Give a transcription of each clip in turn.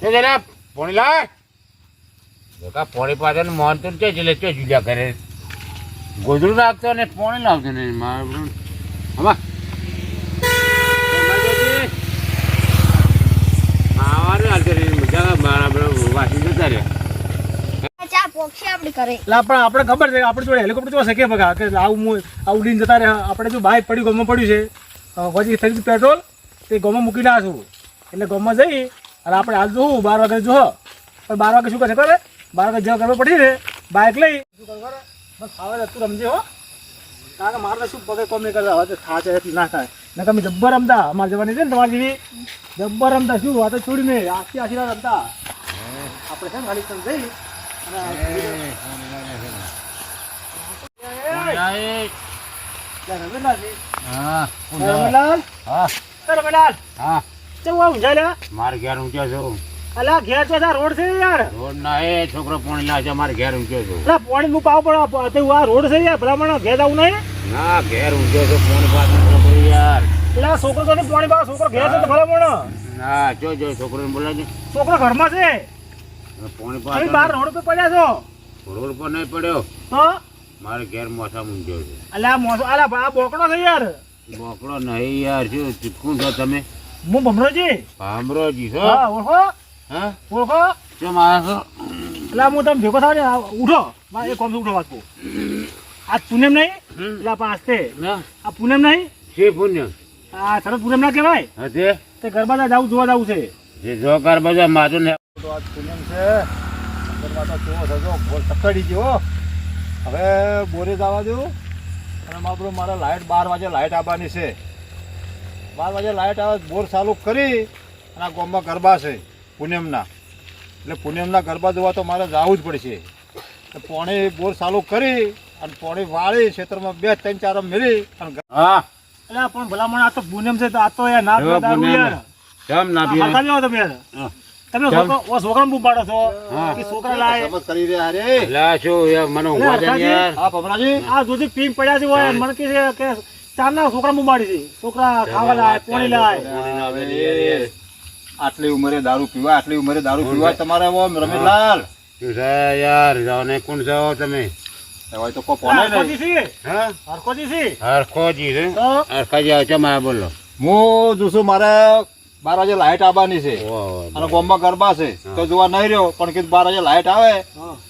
તે જરા પોણી લાય. બેટા પોણી પાછળ મોહન તો છે એટલે છે જુલિયા કરે. ગોદડું રાખતો ને પોણી લાવતો ને મારું હમા હાલતો રે મજા મારા બધા વાસી જતા રહ્યા. ચા પોક્ષી આપડી કરે એટલે પણ આપણે ખબર છે આપણે જોડે હેલિકોપ્ટર જોવા શકે બગા કે આવું આવું ઉડીને જતા રહ્યા. આપણે જો બાઇક પડ્યું ગમમાં પડ્યું છે. પછી થઈ પેટ્રોલ તે ગમમાં મૂકીને આશું. એટલે ગમમાં જઈ અને આપણે હાલ જોવું બાર વાગે જો. પણ બાર વાગે શું કરે ખબર? બાર વાગે જેવા કરવા પડી રહે બાઇક લઈ. શું કરે ખબર? બસ ખાવા તું રમજે હો. કારણ કે મારે શું પગે કોમ નહીં કરતા હવે તો છે ના ખાય ને તમે જબ્બર રમતા. અમારે જવાની છે ને તમારી જેવી. જબ્બર રમતા. શું વાત છોડીને? આખી આખી રાત રમતા આપણે છે ને ખાલી તમે જઈ. રમેલાલ હા રમેલાલ હા એ રમેલાલ હા. આવું જાય લ્યા? મારે ઘેર ઊંચો છું. અલા ઘેર તો રોડ છે યાર. રોડ ના એ છોકરો પોણી લાવશે મારે ઘેર ઊંચો છું. અલા પાણી પાવ પણ તે આ રોડ છે યાર ભલામણ ઘેર આવું નહીં? ના ઘેર ઊંચો છું પોણી પાસે યાર. એટલે છોકરો તો નહીં પાણી પાવ છોકરો ઘેર છે તો ભલામણ. ના જો જો છોકરોને બોલાવજે. છોકરો ઘરમાં છે. પોણી પાસે બહાર રોડ પર પડ્યા છો. રોડ પર નહીં પડ્યો. તો મારે ઘેર મોસા ઊંચો છે. અલા મોસો અલા આ બોકડો છે યાર. બોકડો નહીં યાર શું ચીપકું છો તમે? હું ભમરોજી? ભમરોજી છો? હા ઓળખો? હા? ઓળખો? જો મારા છો? એટલે હું તમે ભેગો થાવ ને ઉઠો. એક કોમ ઉઠો વાત આ પૂનમ નહીં? એટલે તે આ પૂનમ નહીં? છે પુણ્ય આ સરસ પૂનમ ના કહેવાય? જે? તે ગરબા જાવું જોવા જાવું છે. જે જોકાર બધા માજો ને તો આજ પૂનમ છે. ગરબા તો કેવો થજો. બોલ તકડી ગયો હવે બોરે જવા દો અને મારા લાઇટ બાર વાગે લાઈટ આવવાની છે. બાર વાગે લાઇટ આવે બોર ચાલુ કરી અને આ ગામમાં ગરબા છે પૂનમના એટલે પૂનમના ગરબા જોવા તો મારે જવું જ પડશે. તો પોણી બોર ચાલુ કરી અને પોણી વાળી ક્ષેત્રમાં બે ત્રણ ચાર મેળી અને હા. એટલે પણ ભલામણ આ તો પૂનમ છે તો આ તો યાર. ના કેમ ના પીએ? તમે. તમે? છોકરો બૂમ પાડો છો કે છોકરા લાય. કરી રહ્યા રે. લા શું યાર મને યાર? આ દૂધી પીમ પડ્યા છે મને છે કે ચારના છોકરા મુંબાડી છે છોકરા ખાવા લાય પોણી લાય આટલી ઉંમરે દારૂ પીવા આટલી ઉંમરે દારૂ પીવા તમારે ઓમ રમેશલાલ યાર જાઓ ને કોણ જાઓ તમે? હા? બોલો. જોશું મારે બાર વાગે લાઇટ આવવાની છે. અને ગોમમાં ગરબા છે. તો જોવા નહીં રહ્યો પણ કીધું બાર વાગે લાઇટ આવે.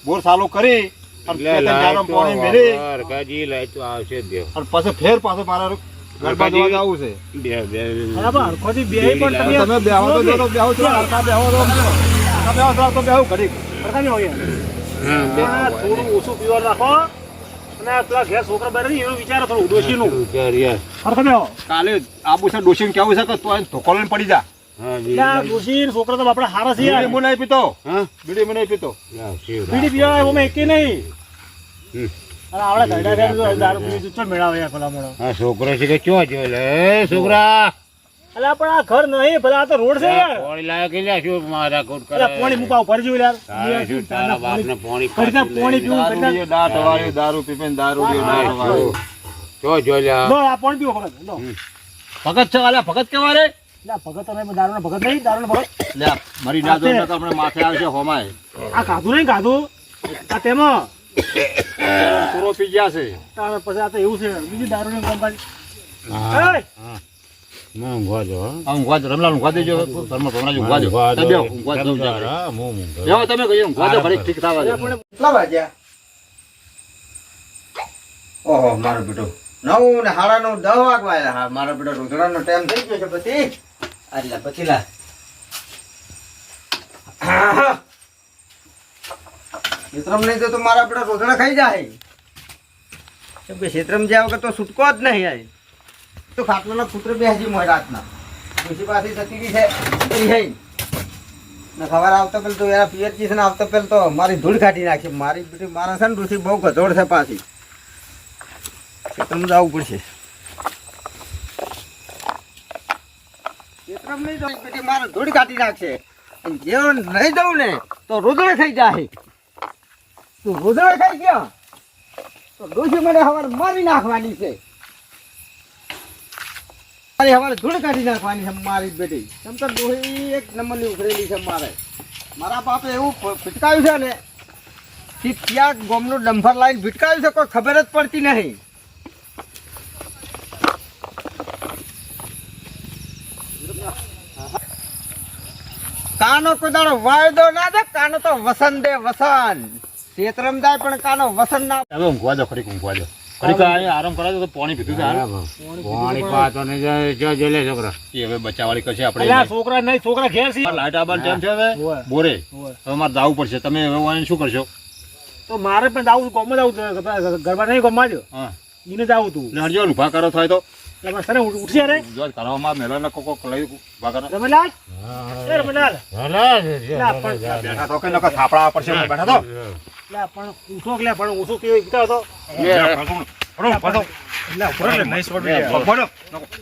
બોર ચાલુ કરી. પછી ફેર પાછું મારે ગરબા જોવા જવું છે. બે બરાબર પણ તમે તમે બેહો તો બેહો છો બેહો તો બેહો તો તો બેહો ઘડીક. હરખાજી હોય બે. થોડું ઓછું પીવા રાખો. અને પેલા ઘેર છોકરા બેરે નહીં એનું વિચારો થોડું ડોશીનું. વિચાર યાર. હરખા કાલે આબુ છે ડોશીનું કેવું છે કે તું ધોકો લઈને પડી જા. છોકરા તો આપણા હારા છે યાર. નહીં પીતો હા? બીડી હું પીતો બીડી પીવા એમાં એકે નહીં. પીવી છોકરો છે કે ચો જો લે? છોકરા! અલા પણ આ ઘર નહીં ભલા આ તો રોડ છે યાર. પોણી કે લ્યા શું મારા કોટ કરે? અલા પાણી મુકાવ ભરજો યાર. તારા પોણી પોણી પીવું દારૂ દાંત વાળ્યું, દારૂ પીપીને દારૂ લ્યો, લે. દારૂ વાળ્યું. જો. જો લ્યા. લો આ પાણી પીવો ભગત લો. ભગત છે વાલા ભગત કેવા રે? ભગત તો નહીં ભગત નહીં દારૂ ભગત. લે મરી ના દો નકર આપણે માથે આવશે હોમાય. આ ખાધું નહીં ખાધું આ તેમાં. પૂરો પી ગયા છે. તારે પછી આ તો એવું છે. બીજું દારૂ ની હા એય! ઊંઘવા જો હો. ઊંઘવા દો, રમલાલ ઊંઘવા દેજો. ઘરમાં ભમરાજી ઊંઘવા દો. તમે ઊંઘવા દો હા, હું ઊંઘું. બેહો તમે કહીએ ઊંઘવા દો ઘડીક ઠીક થવા દો. કેટલા વાગ્યા. ઓહો મારો બેટો. નવ ને હાડા નવ દસ વાગવા હા મારો બેટો રોજડાનો ટાઈમ થઈ ગયો છે પછી આટલા પછી લા ક્ષેત્રમ નહીં તો મારા આપણે રોજડા ખાઈ જાય. કેમ કે ક્ષેત્રમ જ્યાં વગર તો છૂટકો જ નહીં આવી તો ખાટલાના પુત્ર બે હજી મોય રાતના. પછી પાસે બી છે ને ખબર આવતા પેલ તો એના પિયરજી છે ને આવતા પેલ તો મારી ધૂળ કાઢી નાખી. મારી બેટી મારા છે ને ઋષિ બહુ ગધોડ છે પાછી. ક્ષેત્રમાં જવું પડશે. રુદ્ર થઈ જાય. તું રુદ્ર થઈ ગયો. તો મારી નાખવાની છે. મારી હવારે ધૂળ કાઢી નાખવાની છે મારી બેટી. તમ તો ડોહી એક નંબરની ઉખરેલી છે મારે. મારા બાપે એવું ભીટકાયું છે ને, કે ત્યાં ગોમનું ડંફર લાઈન ભીટકાયું છે કોઈ ખબર જ પડતી નહીં. કાનો કોઈ વાયદો ના દે કાનો તો વસન દે વસન. શેતરમ જાય પણ કાનો વસન ના હવે ઊંઘવા દો ખરી ઊંઘવા દો. ખરી કાંઈ આરામ કરાવજો તો પાણી પીધું છે પાણી પાતો ને જો- જો જો લે છોકરા. એ હવે બચાવવાળી કરશે અલ્યા આપણે છોકરા નહીં છોકરા ઘેર છે. લાઈટ આવવાનું ટાઈમ છે હવે? બોરે હવે મારે જાવું પડશે. તમે હવે ઓનલાઈન શું કરશો? તો મારે પણ જાવું ગોમાં જાવું ગરબા નહીં કોમ જો હા. એને જાવું તું. ને હરજો ઊભા કરો થાય તો. ઉઠ- ઉઠશે રે? જો કરવામાં મેલો કોકો લઈ ઊભા કરો. એ રમલાલ લા, જો- બેઠા તો કે નકર થાપડા પડશે બેઠા તો. લે પણ ઉઠો લે પણ ઓછો કેવો કીધો હતો? પડો, પડો. લે ઊભો રે, નહીં છોડ દે. પડો.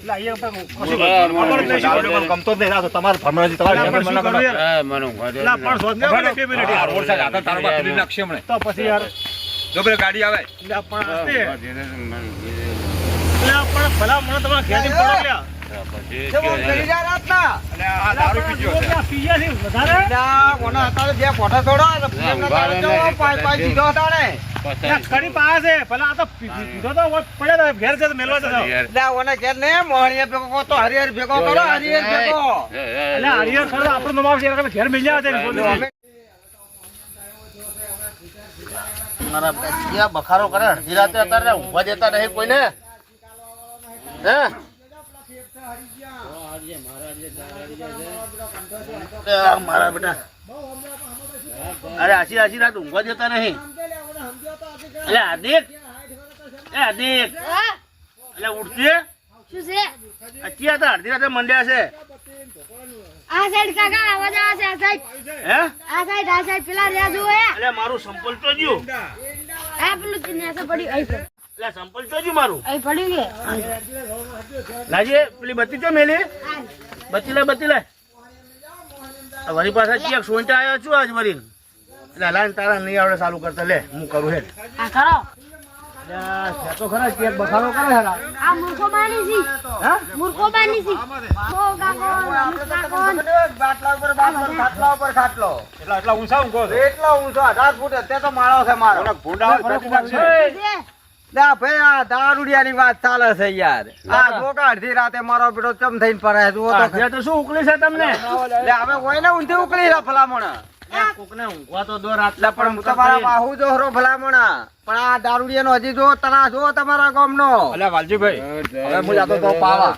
લે અહીંયા પણ કશું ગમતો જ નહીં તમારે ભમરાજી તમારે લા, મને કરવું એ, મને ઊંઘવા પણ શોધ ને બે મિનિટ આ રોડ સાઈડ આગળ તારો બાપ નાખશે હમણાં. તો પછી યાર જો પેલી ગાડી આવે. પણ ભલા મને તમારા ઘેરથી પડો લ્યા. ઘેર ઘેર. ભેગો કરો હરિહર ભેગો એટલે ઘેર મેલ્યા હતા ને, બોલી અમે મારા બખારો કરે? અડધી રાતે અત્યારે ઊંઘવા દેતા નહીં કોઈને? હે? મારા બેટા. અરે આશી આશી રાત ઊંઘવા જતા નહીં. એટલે આદિક એ આદિક એટલે ઉઠશે શું છે? અત્યારે અડધી રાતે મંડ્યા છે. આ સાઈડ કાકા આવાજ આવે છે આ સાઈડ. હે? આ સાઈડ આ સાઈડ પેલા રહ્યા જુઓ એટલે મારું સંપલ તો જ્યું આ પેલું ચિન્હ પડ્યું અહીં એટલે સંપલ તો જ્યું મારું. અહીં પડ્યું કે લાજે પેલી બત્તી તો મેલી? બત્તી લે બત્તી લે વળી પાછા ચેક સોંટા આવ્યો છું આજ વરી એટલે લાઈન તારા નહીં આવડે ચાલુ કરતા લે હું કરું હે આ છે તો ખરા કે બખારો કરે હેરા આ મૂર્ખો બાની છી. હા? મૂર્ખો બાની છી. ઓ કાકો બાટલા ઉપર બાટલો ખાટલા ઉપર ખાટલો. એટલા એટલા ઊંચા ઊંઘો છો? એટલો ઊંચો અઢાર ફૂટ અત્યારે તો માળો છે મારો. થોડાક ભૂંડા હોય તો પેટી નાખશે. શું છે? ના ભાઈ આ દારૂડિયાની વાત ચાલે છે યાર. આ જો કે અડધી રાતે મારો બેટો ચમ થઈને પડે જુઓ તો તો શું ઉકલી છે તમને? લે હવે હોય ને ઊંધી ઉકલી રહ્યા ભલામણ. કોકને ઊંઘવા તો દો રાત પણ હું તમારા બાહુ જો હરો ભલામણ. પણ આ દારૂડિયાનો હજી જો તરા જો તમારા ગામનો. અલ્યા વાલજીભાઈ હવે હું જાતો તો પાવા.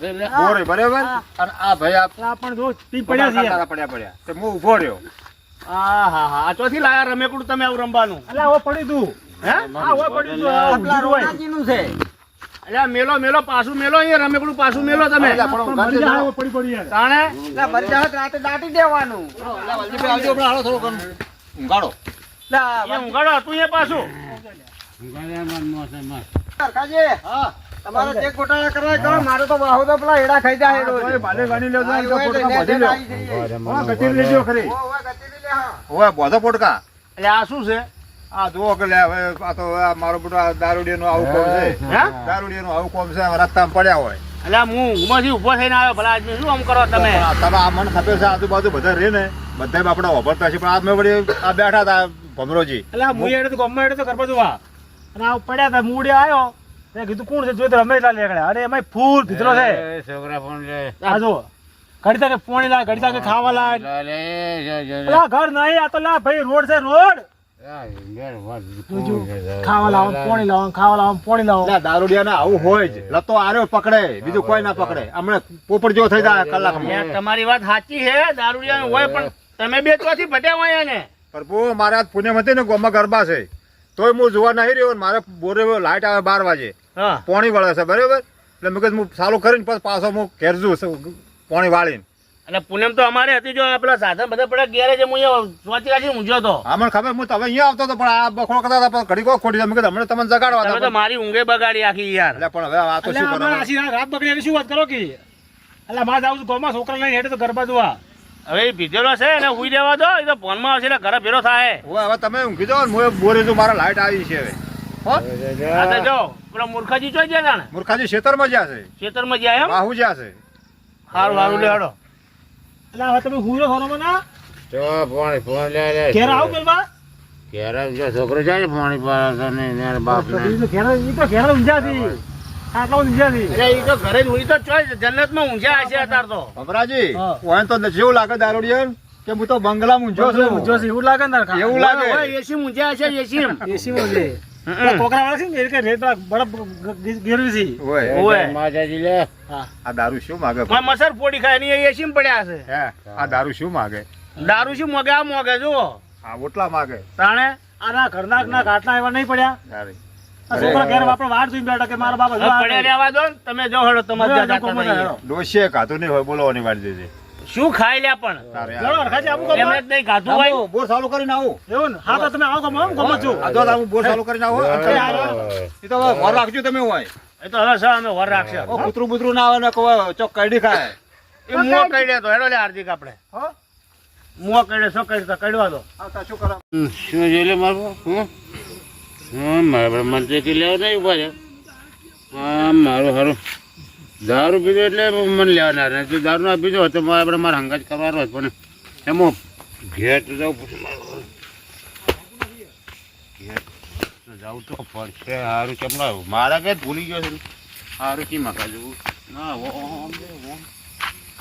બોરે બરાબર? અને આ ભાઈ આ આ પણ જો પી પડ્યા છે. તારા પડ્યા પડ્યા. તે હું ઊભો રહ્યો. હા હા હા. ચોથી લાયા રમેકડું તમે આવું રમવાનું? અલ્યા હવે પડી તું. હે? હા હવે પડી તું. આ આપલા ઊંધું નું છે. અલ્યા મેલો મેલો પાછું મેલો અહીંયા રમેકડું પાછું મેલો તમે. પડી પડી તાણે? એટલે ભરી જાત રાતે દાટી દેવાનું. વાલજીભાઈ આવજો આપણે હાલો થોડો ઊંઘાડો. લે, ઊંઘાડો હતું એ પાછું. એટલે આ શું છે આ જુઓ કે લે મારો બેટો આ દારૂડિયાનું આવું કોમ છે હે દારૂડિયાનું આવું કોમ છે રસ્તામાં પડ્યા હોય એટલે હું ઊંઘમાંથી ઊભો થઈને આવ્યો ભલા આદમી શું આમ કરો તમે તમે આ મને ખબર છે આજુબાજુ બધા રે ને બધા આપણે વાપરતા છે પણ આ મેં વળી આ બેઠા હતા ભમરોજી. એટલે હું એડે તો ગમે એડે તો કરવા અને આ પડ્યા તા મૂડે આવ્યો મેં કીધું કોણ છે? જોઈ તો રમેશ લાલ નીકળ્યા અરે એમાં ફૂલ ભીતરો છે. છોકરા ફોન લે. આ જો ઘડી તાકે પોણી લા ઘડી તાકે ખાવા લા લે, ઘર નહીં આ તો લા ભાઈ રોડ છે રોડ? ખાવા લાવો પોણી લાવો ખાવા લાવો પોણી લાવો. દારૂડિયા દારૂડિયાને આવું હોય જ. લતો આર્યો પકડે. બીજું કોઈ ના પકડે. હમણાં પોપડ જેવો થઈ જાય કલાક તમારી વાત સાચી છે દારૂડિયા હોય પણ તમે બે ચોથી ભટ્યા હોય એને. પ્રભુ મારા પુણ્યમ હતી ને ગોમાં ગરબા છે. તોય હું જોવા નહીં રહ્યો મારે બોરે લાઈટ આવે બાર વાગે. હા. પોણી વળે છે બરાબર? એટલે મેં કીધું હું ચાલુ કરીને પછી પાછો હું ઘેર પોણી વાળીને. અને પૂનમ તો અમારે હતી જો આ પેલા સાધન બધા પડે ગેરેજ હું અહીંયા રાખી ઊંઝ્યો હતો. હા મને ખબર હું તમે અહીંયા આવતો હતો પણ આ બખોડ કરતા હતા પણ ઘડી કોઈ ખોટી મેં કીધું હમણાં તમને જગાડવા તમે તો મારી ઊંઘે બગાડી આખી યાર. એટલે પણ હવે આ તો શું કરો રાત બગડી શું વાત કરો કે? એટલે મારે જાઉં છું ગામમાં છોકરા લઈને હેઠે તો ગરબા જોવા. હવે એ ભીધેલો છે એને હુઈ દેવા દો એ તો ફોનમાં આવશે એટલે ઘરે ભેરો થાય. હવે હવે તમે ઊંઘી જાઓ ને હું બોરે તો મારા લાઈટ આવી છે હવે. હો? જો, જો, તો જો પેલા મૂર્ખાજી જોઈ ગયા જાણે મૂર્ખાજી ખેતરમાં જ્યાં છે. ખેતરમાં જ્યાં એમ? બાહુ જ્યાં છે. સારું સારું લેવાડો એટલે હવે તમે હુરો ખરો ના જો પાણી ફોન લે લે. ઘેર આવું પેલમાં ઘેર જો છોકરો જાય ને પાણી પાવા ને બાપ ને. ઘેર ઈ તો ઘેર ઊંઝાથી આટલા ઊંઝાથી એટલે એ તો ઘરે જ હોય તો ચોય જન્નતમાં ઊંઝા હશે અત્યારે તો. ભમરાજી ઓય તો જેવું લાગે દારૂડિયન કે હું તો બંગલા મૂંઝો છું? ઊંઝો છે. એવું લાગે ને એવું લાગે? એસી ઊંઝા હશે એસી એસી માં કોકરા વાળા છે ને એ કે બરફ ગેરવી છે. ઓય. ઓય. માતાજી લે. આ દારૂ શું માગે? કોઈ મસર પોડી ખાય નહીં એસી પડ્યા છે હે આ દારૂ શું માગે? દારૂ શું મગે આ મોગે જુઓ. આ ઓટલા માગે. તાણે? આના ઘરના ના ઘાટના એવા નહીં પડ્યા. શું ખાઈ લ્યા પણ? તારે આ- જરો, હરખાજી આવું ગમો? એમને ખાધું હોય. બોર ચાલુ કરીને આવું. એવું ને? હા તો તમે આવો ગમો ગમો છું. આ તો આવું બોર ચાલુ કરીને આવો. એ તો ઘર રાખજો તમે હોય. એ તો હવે સર અમે વર રાખશે કૂતરું બુતરું ના આવે ને ચોક કઈડી ખાય. એ મુઓ કઈ દે તો હેડો લે હાર્દિક આપણે. હા? મુઓ કઈ દે શું કઈ કડવા દો. આ શું કરે શું જોઈ લે મારું હું હા, મારા મને તો લેવા નહીં ઊભા છે. હા, મારું સારું દારૂ પીધો એટલે મને લેવાના ને દારૂ ના પીધો તો મારે આપણે મારે હંગાજ કરવાનો હતો પણ એમાં ઘેર તો જવું. ઘેર તો જવું તો પડશે. સારું કેમ ના મારા કે ભૂલી ગયો છે સારું કી કાજુ ના, ઓમ ઓમ.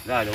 રાજ.